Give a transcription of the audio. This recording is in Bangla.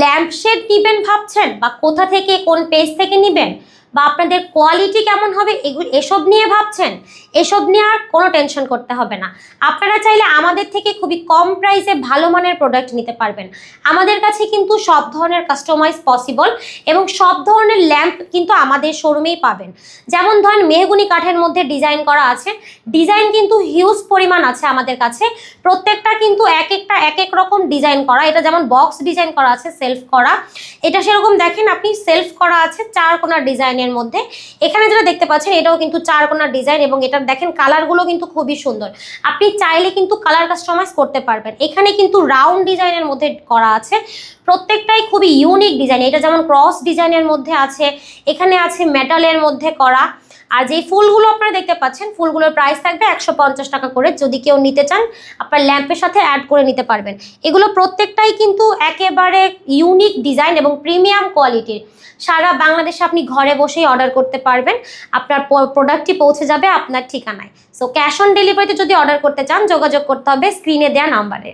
ল্যাম্পশেড নিবেন ভাবছেন? বা কোথা থেকে কোন পেজ থেকে নিবেন? বা আপনাদের কোয়ালিটি কেমন হবে এগুলো এসব নিয়ে ভাবছেন, এসব নিয়ে আর কোনো টেনশন করতে হবে না। আপনারা চাইলে আমাদের থেকে খুবই কম প্রাইসে ভালো মানের প্রোডাক্ট নিতে পারবেন। আমাদের কাছে কিন্তু সব ধরনের কাস্টমাইজ পসিবল এবং সব ধরনের ল্যাম্প কিন্তু আমাদের শোরুমেই পাবেন। যেমন ধরেন মেহগুনি কাঠের মধ্যে ডিজাইন করা আছে ডিজাইন কিন্তু হিউজ পরিমাণ আছে আমাদের কাছে। প্রত্যেকটা কিন্তু এক একটা, এক এক রকম ডিজাইন করা। এটা যেমন বক্স ডিজাইন করা আছে সেলফ করা। এটা সেরকম দেখেন আপনি সেলফ করা আছে, চার কোনার ডিজাইনের মধ্যে। এখানে যেটা দেখতে পাচ্ছেন, এটাও কিন্তু চার কোনার ডিজাইন এবং এটা দেখেন কালারগুলো কিন্তু খুবই সুন্দর। আপনি চাইলে কিন্তু কালার কাস্টমাইজ করতে পারবেন। এখানে কিন্তু রাউন্ড ডিজাইনের মধ্যে করা আছে। প্রত্যেকটাই খুবই ইউনিক ডিজাইন এটা যেমন ক্রস ডিজাইনের মধ্যে আছে, এখানে আছে মেটালের মধ্যে করা। আর যেই ফুলগুলো আপনারা দেখতে পাচ্ছেন, ফুলগুলোর প্রাইস থাকবে একশো পঞ্চাশ টাকা করে। যদি কেউ নিতে চান, আপনার ল্যাম্পের সাথে অ্যাড করে নিতে পারবেন। এগুলো প্রত্যেকটাই কিন্তু একেবারে ইউনিক ডিজাইন এবং প্রিমিয়াম কোয়ালিটির সারা বাংলাদেশে আপনি ঘরে বসেই অর্ডার করতে পারবেন। আপনার প্রোডাক্টটি পৌঁছে যাবে আপনার ঠিকানায়। সো ক্যাশ অন ডেলিভারিতে যদি অর্ডার করতে চান, যোগাযোগ করতে হবে স্ক্রিনে দেওয়া নাম্বারে